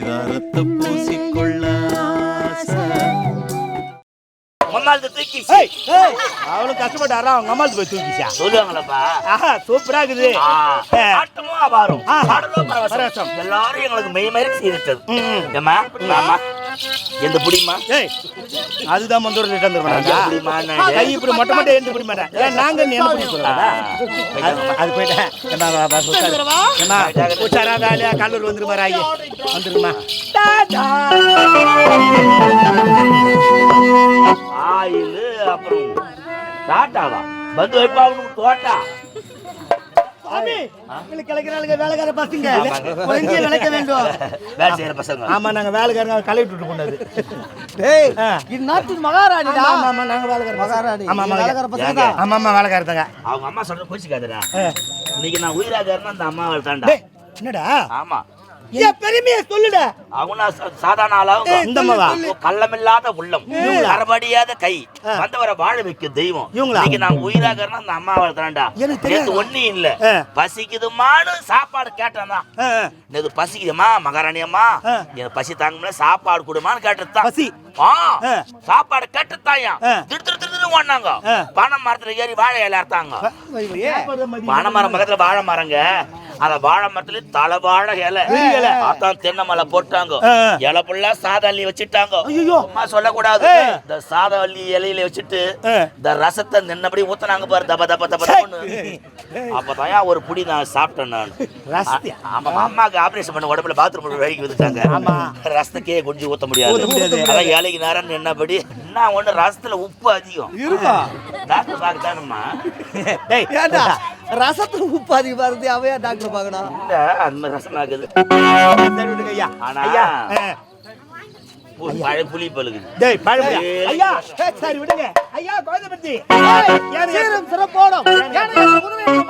பரிதாரத்தை பூசிக்கொள்ள தூக்கி அவளும் கஷ்டப்பட்டாரா? அவங்க அம்மாவுக்கு போய் தூக்கிச்சா சொல்லுவாங்களப்பா. ஆஹா சூப்பரா இருக்குது. ஆட்டமும் அபாரம். எல்லாரும் எங்களுக்கு மெய் மறி செய்திட்டது. ம், ம். ஏம்மா வாம்மா. எந்த புடிமா ஏய் அதுதான் வந்து ஒரு ரிட்டன் தருவாங்க புடிமா கை இப்படி மொட்டை மொட்டை எழுந்து பிடி மாட்டேன் ஏன் நாங்க நீ என்ன பண்ணி சொல்லுவாங்க அது போயிட்டேன் உச்சாரா வேலையா கல்லூர் வந்துருமா ராயி? வந்துருமா? ஆயில் அப்புறம் டாட்டாவா வந்து வைப்பா அவனுக்கு தோட்டா. சாமி எங்களுக்கு கிளைக்கிறாளுங்க வேலைக்கார பசங்க. கொஞ்சம் விளைக்க வேண்டும். வேலை செய்யற பசங்க. ஆமா நாங்க வேலைக்காரங்க கலெக்ட் விட்டு கொண்டது டேய். இந்நாட்டின் மகாராணிடா. ஆமா ஆமா நாங்க வேலைக்கார. மகாராணி. ஆமா ஆமா வேலைக்கார பசங்க ஆமா ஆமா வேலைக்காரத்தங்க அவங்க அம்மா சொல்ற கோச்சிக்காதடா. ஆ. இன்னைக்கு நான் உயிராக இருந்தா அந்த அம்மாவை தான்டா டேய் என்னடா? ஆமா. பெருமையை சொல்லுடா சா- சாதாரண? கள்ளமில்லாத உள்ளம் கரபடியாத கை வந்தவரை வாழ வைக்கும் தெய்வம்? இன்னைக்கு நான் உயிராக அந்த அம்மாவை தான்டா எனக்கு இல்ல. பசிக்குதுமான்னு சாப்பாடு கேட்டேன். நேத்து பசிக்குதுமா மகாராணி அம்மா. எனக்கு பசி தாங்க முடியல சாப்பாடு கொடுமான்னு கேட்டதுதான் பசி. ஆ ஆ. சாப்பாடு கேட்டதாயா ஆ. திரு திரு திரு ஓடினாங்க. பனை மரத்துல ஏறி வாழை இலை அறுத்தாங்க. பனை மரம் பக்கத்துல வாழை மரங்க அந்த வாழை மரத்துல தலை வாழை இலை. இலை. அதான் தென்னை மலை போட்டாங்க. இலை ஃபுல்லா சாதள்ளி வச்சுட்டாங்க. அம்மா சொல்லக்கூடாது. இந்த சாதவள்ளி இலையில வச்சுட்டு. இந்த ரசத்தை நின்னபடி ஊத்துனாங்க பாரு. தப தப தப அப்பதான் ஒரு புடி நான் சாப்பிட்டேன் நான்? ஆமா அம்மாக்கு ஆபரேஷன் பண்ண உடம்புல பாத்ரூம் வரைக்கும் வந்துட்டாங்க. ஆமா. ரசத்துக்கே கொஞ்சம் ஊத்த முடியாது. அதான் ஏழைக்கு நேரம் என்னபடி என்ன ஒண்ணு ரசத்துல உப்பு அதிகம். டாக்டர் பார்க்கத்தானுமா ரசத்துல உப்பு அதிகமா இருந்து அவையா டாக்டர் பார்க்கணும். இல்ல அந்த ரசம் ஆகுது சரி விடுங்க ஐயா. ஆனா- ஐயா ஆ. பு- பழைய புளி பழுகுது. டேய் ஏய். ஐயா சரி விடுங்க. ஐயா கோதை பத்தி சீரும் சிறப்போடும்.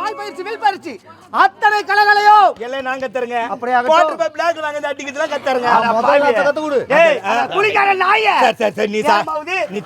வாய் பயிற்சி வில் பயிற்சி. அத்தனை கலைகளையோ. எல்லாம் நாங்க தருங்க அப்படியே பை பிளாக் நாங்க அடிக்கிறதுலாம் கத்தருங்க முதல்ல கத்து கொடு. ஏய் குளிக்கார நாயே. சரி சரி சரி நீ சா. ஏம்மாவுது? நீ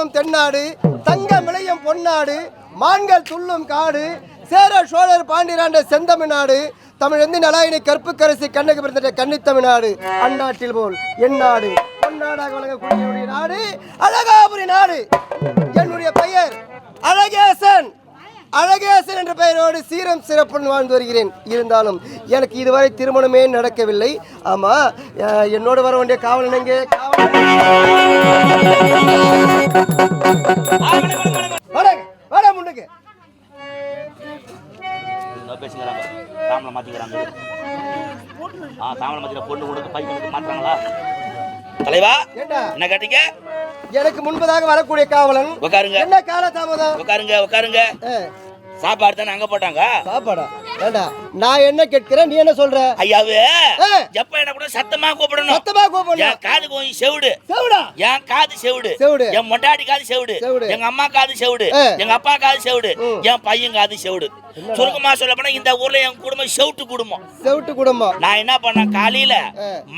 தழை தென்னாடு தங்க விளையும் பொன்னாடு மான்கள் துள்ளும் காடு சேர சோழர் பாண்டியராண்ட செந்தமிழ்நாடு தமிழ் எந்த நலாயினி கற்புக்கரசி கண்ணுக்கு பிறந்த கன்னித்தமிழ்நாடு அந்நாட்டில் போல் என் நாடு பொன்னாடாக வழங்கக்கூடிய நாடு அழகாபுரி நாடு. என்னுடைய பெயர் அழகேசன். அழகேசன் என்ற பெயரோடு சீரம் சிறப்புடன் வாழ்ந்து வருகிறேன். இருந்தாலும் எனக்கு இதுவரை திருமணமே நடக்கவில்லை. ஆமா என்னோட வர வேண்டிய பேசுகிறாங்க தாமலை மாத்திக்கிறாங்க. ஆ தாமலை மாத்திர பொண்ணு கொடுக்க பையனுக்கு மாத்துறாங்களா? தலைவா என்ன கேட்டீங்க? எனக்கு முன்பதாக வரக்கூடிய காவலன். உட்காருங்க என்ன கால தாமதம்? உட்காருங்க உட்காருங்க சாப்பாடு தானே அங்க போட்டாங்க? சாப்பாடா? ஏண்டா நான் என்ன கேட்கிறேன் நீ என்ன சொல்ற? ஐயாவு. எப்ப என்ன கூட சத்தமா கூப்பிடணும். சத்தமா கூப்பிடணும். என் காது கொஞ்சம் செவிடு. செவிடா? என் காது செவிடு. செவிடு. என் மொட்டாடி காது செவிடு. எங்க அம்மா காது செவிடு. எங்க அப்பா காது செவிடு. என் பையன் காது செவிடு. சுருக்கமா சொல்ல போனா இந்த ஊர்ல என் குடும்பம் செவிட்டு குடும்பம். செவிட்டு குடும்பம். நான் என்ன பண்ணேன் காலையில.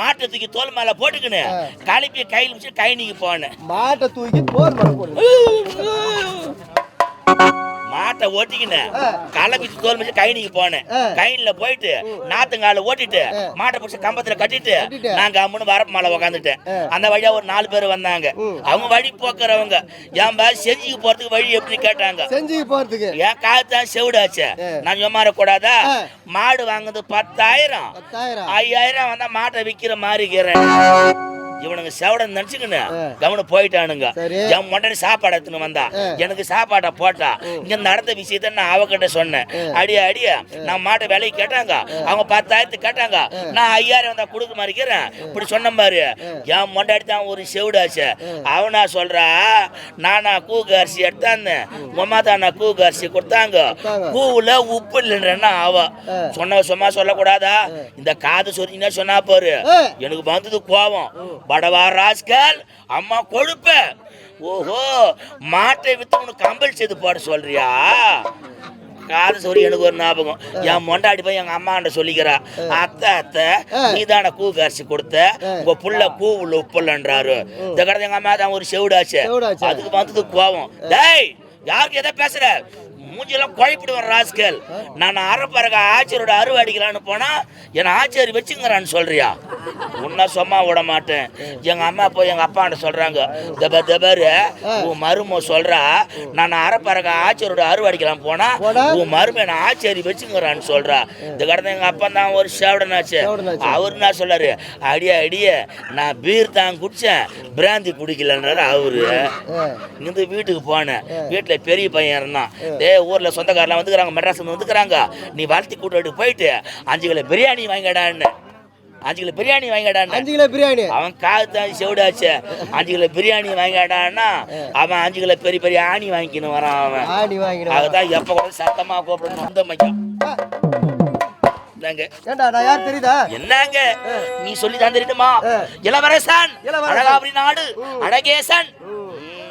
மாட்டத்துக்கு தோல் மேல போட்டுக்கின்னு ஆ. கழுப்பி கையில் வச்சு கைனிக்கு போனேன். மாட்டை தூக்கி போர் மரம் போடு மாட்டை ஓட்டிக்கினேன் ஆ. கலப்பிச்சு தோல் வச்சு கைனிக்கு போனேன் ஆ. கைனில போயிட்டு நாத்துங்கால ஓட்டிட்டு. மாட்டை பிடிச்சி கம்பத்துல கட்டிட்டு. நான் கம்முன்னு வரப்பு மேல உக்காந்துட்டேன். அந்த வழியா ஒரு நாலு பேர் வந்தாங்க. அவங்க வழி போக்குறவங்க என் பா செஞ்சுக்கு போறதுக்கு வழி எப்படி கேட்டாங்க செஞ்சு போறதுக்கு என் காலத்தான் செவிடாச்சு. நான் சும்மாற கூடாதா. மாடு வாங்குது பத்தாயிரம் பத்தாயிரம் ஐயாயிரம் வந்தா மாட்டை விக்கிற மாதிரி இருக்கிறேன் இவனுங்க செவடன் நினைச்சுக்கின்னு. கவனம் போயிட்டானுங்க. என் மொண்டனி சாப்பாடு எடுத்துன்னு வந்தா. எனக்கு சாப்பாட்டை போட்டா. இங்க நடந்த விஷயத்த நான் அவகிட்ட சொன்னேன். அடிய அடிய நான் மாட்டை விலைக்கு கேட்டாங்க. அவங்க பத்தாயிரத்துக்கு கேட்டாங்க. நான் ஐயாயிரம் வந்தா கொடுக்க மாதிரிக்கிறேன் இப்படி சொன்ன பாரு. என் மொண்டாடி தான் ஒரு செவிடாச்சு அவனா சொல்றா நானா கூக்கு அரிசி எடுத்தாந்தேன் உமா தான் நான் கூக்கு அரிசி கொடுத்தாங்க. கூவுல உப்பு இல்லைன்றா அவ. சொன்ன சும்மா சொல்லக்கூடாதா? இந்த காது சொரிஞ்சினா சொன்னா பாரு. எனக்கு வந்தது கோவம் படவா ராஸ்கல் அம்மா கொழுப்ப. ஓஹோ மாட்டை வித்து உனக்கு கம்பல் செய்து போட சொல்றியா? காது சொறி எனக்கு ஒரு ஞாபகம். என் மொண்டாடி போய் எங்க அம்மாண்ட சொல்லிக்கிறா அத்தை அத்தை. நீ தானே கூ கரிசி கொடுத்த. உங்க புள்ள கூ உள்ள உப்புலன்றாரு. இந்த கடை எங்க அம்மா தான் ஒரு செவிடாச்சு. அதுக்கு வந்தது கோவம். டேய் யாருக்கு எதை பேசுற? மூஞ்சியெல்லாம் குழப்பிடுவேன் ராஸ்கல். நான் அறப்பறக ஆச்சரியோட அருவ அடிக்கலான்னு போனா என்னை ஆச்சரி வச்சுங்கிறான்னு சொல்றியா? உன்ன சும்மா விட மாட்டேன். எங்க அம்மா போய் எங்க அப்பாண்ட சொல்றாங்க தப தபரு உன் மரும சொல்றா நான் அறப்பறக ஆச்சரியோட அருவ அடிக்கலாம் போனா? உன் மரும என்னை ஆச்சரி வச்சுங்கிறான்னு சொல்றா. இந்த கடந்த எங்க அப்பா தான் ஒரு சேவடனாச்சு. அவர் என்ன சொல்லாரு? அடிய அடிய நான் பீர் தான் குடிச்சேன் பிராந்தி குடிக்கலன்றாரு அவரு. இங்கிருந்து வீட்டுக்கு போனேன். வீட்டுல பெரிய பையன் இருந்தான். டே ஊர்ல சொந்தக்காரெல்லாம் வந்துக்கிறாங்க மெட்ராஸ் வந்துக்கிறாங்க. நீ வாழ்த்தி கூட்டிட்டு போயிட்டு அஞ்சு கிலோ பிரியாணி வாங்கிடான்னு அஞ்சு கிலோ பிரியாணி வாங்கிடான்னு அஞ்சு கிலோ பிரியாணி. அவன் காது தான் செவிடாச்சு. அஞ்சு கிலோ பிரியாணி வாங்கிடான்னா அவன் அஞ்சு கிலோ பெரிய பெரிய ஆணி வாங்கிக்கணும் வரான் அவன். ஆடி வாங்கிடுவா அதுதான் எப்ப கூட சத்தமா கூப்பிடணும் அந்த மையம். என்னங்க? நீ சொல்லி. இளவரசன் இளவரசன். அழகாபுரி நாடு அழகேசன்.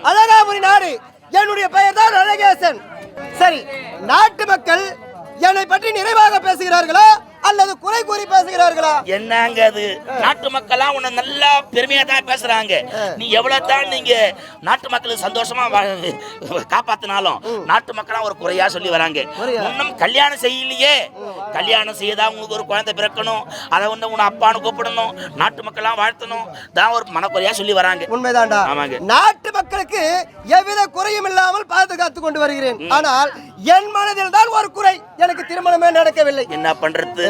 அழகாபுரி நாடு. என்னுடைய பெயர் தான் அழகேசன். சரி நாட்டு மக்கள் என்னை பற்றி நிறைவாக பேசுகிறார்களா? அல்லது குறை கூறி பேசுகிறார்களா? என்னங்க அது? நாட்டு மக்கள்லாம் உன்னை நல்லா பெருமையா தான் பேசுறாங்க. நீ எவ்வளவு தான் நீங்க நாட்டு மக்களுக்கு சந்தோஷமா காப்பாத்தினாலும் நாட்டு மக்கள்லாம் ஒரு குறையா சொல்லி வராங்க? இன்னும் கல்யாணம் செய்யலையே. கல்யாணம் செய்யதா உங்களுக்கு ஒரு குழந்தை பிறக்கணும். அதை வந்து உன அப்பான்னு கூப்பிடணும். நாட்டு மக்கள்லாம் வாழ்த்தணும். தான் ஒரு மனக்குறையா சொல்லி வராங்க. உண்மைதான்டா. ஆமாங்க. நாட்டு மக்களுக்கு எவ்வித குறையும் இல்லாமல் பாதுகாத்து கொண்டு வருகிறேன். ஆனால் என் மனதில் தான் ஒரு குறை. எனக்கு திருமணமே நடக்கவில்லை. என்ன பண்றது?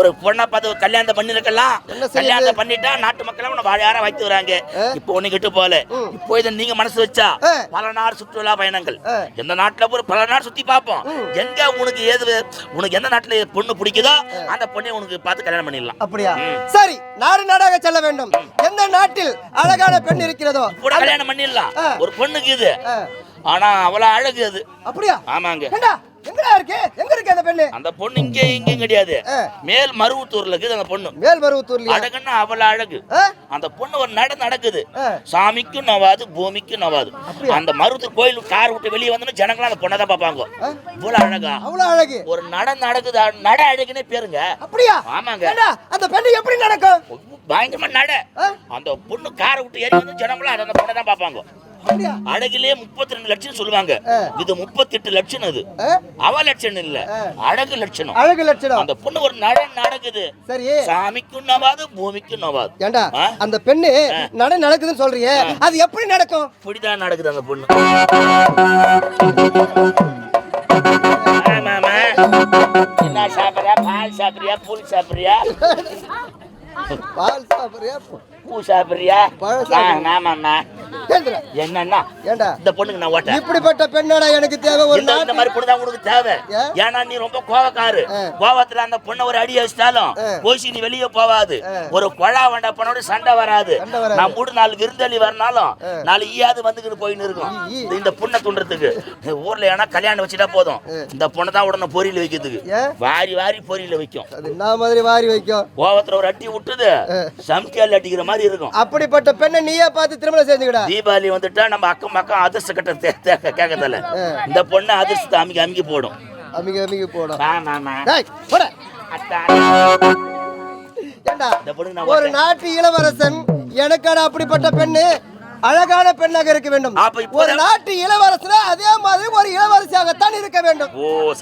ஒரு பொண்ணை பார்த்து கல்யாணத்தை பண்ணிருக்கலாம்? கல்யாணத்தை பண்ணிட்டா நாட்டு மக்கள் உன்னை வாழையார வைத்து வராங்க இப்போ ஒண்ணு கிட்டு போல இப்போ இதை நீங்க மனசு வச்சா. பல நாள் சுற்றுலா பயணங்கள். எந்த நாட்டுல போய் பல நாள் சுத்தி பார்ப்போம். எங்க உனக்கு ஏது உனக்கு எந்த நாட்டுல பொண்ணு பிடிக்குதோ அந்த பொண்ணை உனக்கு பார்த்து கல்யாணம் பண்ணிடலாம். அப்படியா? சரி நாடு நாடாக செல்ல வேண்டும். எந்த நாட்டில் அழகான பெண் இருக்கிறதோ கூட கல்யாணம் பண்ணிடலாம். ஒரு பொண்ணுக்கு இது. ஆனா அவ்வளவு அழகு அது. அப்படியா? ஆமாங்க. எங்கடா இருக்கு? எங்க இருக்கு அந்த பெண்ணு? அந்த பொண்ணு இங்கே இங்கேயும் கிடையாது. மேல் மருவத்தூர்ல இருக்குது அந்த பொண்ணு. மேல்மருவத்தூர்லயா அழகுன்னா அவ்வளவு அழகு? அந்த பொண்ணு ஒரு நட நடக்குது. சாமிக்கும் நவாது பூமிக்கும் நவாது. அந்த மருவத்தூர் கோயில் கார் விட்டு வெளியே வந்தோன்னு ஜனங்களும் அந்த பொண்ணை தான் பார்ப்பாங்க. இவ்வளவு அழகா? அவ்வளவு அழகு. ஒரு நட நடக்குது. நட அழகுனே பேருங்க. அப்படியா? ஆமாங்க. அந்த பெண்ணு எப்படி நடக்கும்? பயங்கரமா நட? அந்த பொண்ணு காரை விட்டு ஏறி வந்து ஜனங்களும் அந்த பொண்ணை தான் பார்ப்பாங்க. அழகிலே முப்பத்தி ரெண்டு லட்சம் சொல்லுவாங்க இது முப்பத்தி எட்டு லட்சம் அது. அவ லட்சம் இல்ல அழகு லட்சணம். அழகு லட்சணம். அந்த பொண்ணு ஒரு நடன் நடக்குது. சரி. சாமிக்கும் நவாது பூமிக்கும் நவாது. ஏண்டா அந்த பெண்ணு நடன் நடக்குதுன்னு சொல்றியே அது எப்படி நடக்கும்? இப்படிதான் நடக்குது அந்த பொண்ணு. என்ன சாப்பிட்றியா? பால் சாப்பிட்றியா? புல் சாப்பிட்றியா? பால் சாப்பிட்றியா? பூ சாப்பிட்றியா? ஆமாம்ண்ணா என்னன்னா ஏண்டா இந்த பொண்ணுக்கு நான் ஓட்டேன் இப்படிப்பட்ட பெண்ணாடா எனக்கு தேவை ஒரு இந்த மாதிரி பொண்ணு தான் உனக்கு தேவை ஏன்? ஏன்னா நீ ரொம்ப கோவக்காரு. கோவத்துல அந்த பொண்ணை ஒரு அடி வச்சிட்டாலும். போய் நீ வெளியே போவாது. ஒரு கொழா வண்ட பொண்ணோட சண்டை வராது. நான் நாலு விருந்தளி வரனாலும். நாலு ஈயாது வந்துக்கிட்டு போயின்னு இருக்கும். இந்த- பொண்ணை துண்டுறதுக்கு ஊர்ல ஏன்னா கல்யாணம் வச்சுட்டா போதும். இந்த பொண்ணை தான் உடனே பொரியல வைக்கிறதுக்கு? வாரி வாரி பொரியல வைக்கும் என்ன மாதிரி வாரி வைக்கும் கோவத்துல ஒரு அட்டி விட்டுது. சம்கியால் அடிக்கிற மாதிரி இருக்கும் அப்படிப்பட்ட பெண்ணை நீயே பார்த்து திருமணம் செஞ்சுக்கடா தீபாவளி வந்துட்டா நம்ம அக்கம் பக்கம் அதிர்ஷ்ட கட்ட கேட்கறதில்ல. இந்த பொண்ணு அதிர்ஷ்டத்தை அமுக்கி அமுக்கி போடும். அமிக அமிக போடும். போட. ஒரு. நாட்டு இளவரசன் எனக்கான அப்படிப்பட்ட பெண்ணு அழகான பெண்ணாக இருக்க வேண்டும். அப்ப இப்ப ஒரு நாட்டு இளவரசனா அதே மாதிரி ஒரு இளவரசியாகத்தான் இருக்க வேண்டும். ஓ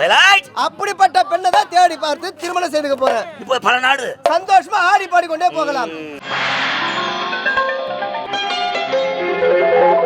அப்படிப்பட்ட பெண்ணை தான் தேடி பார்த்து திருமணம் செய்துக்க போறேன். இப்போ பல நாடு. சந்தோஷமா ஆடி பாடிக்கொண்டே போகலாம். ம். Thank you.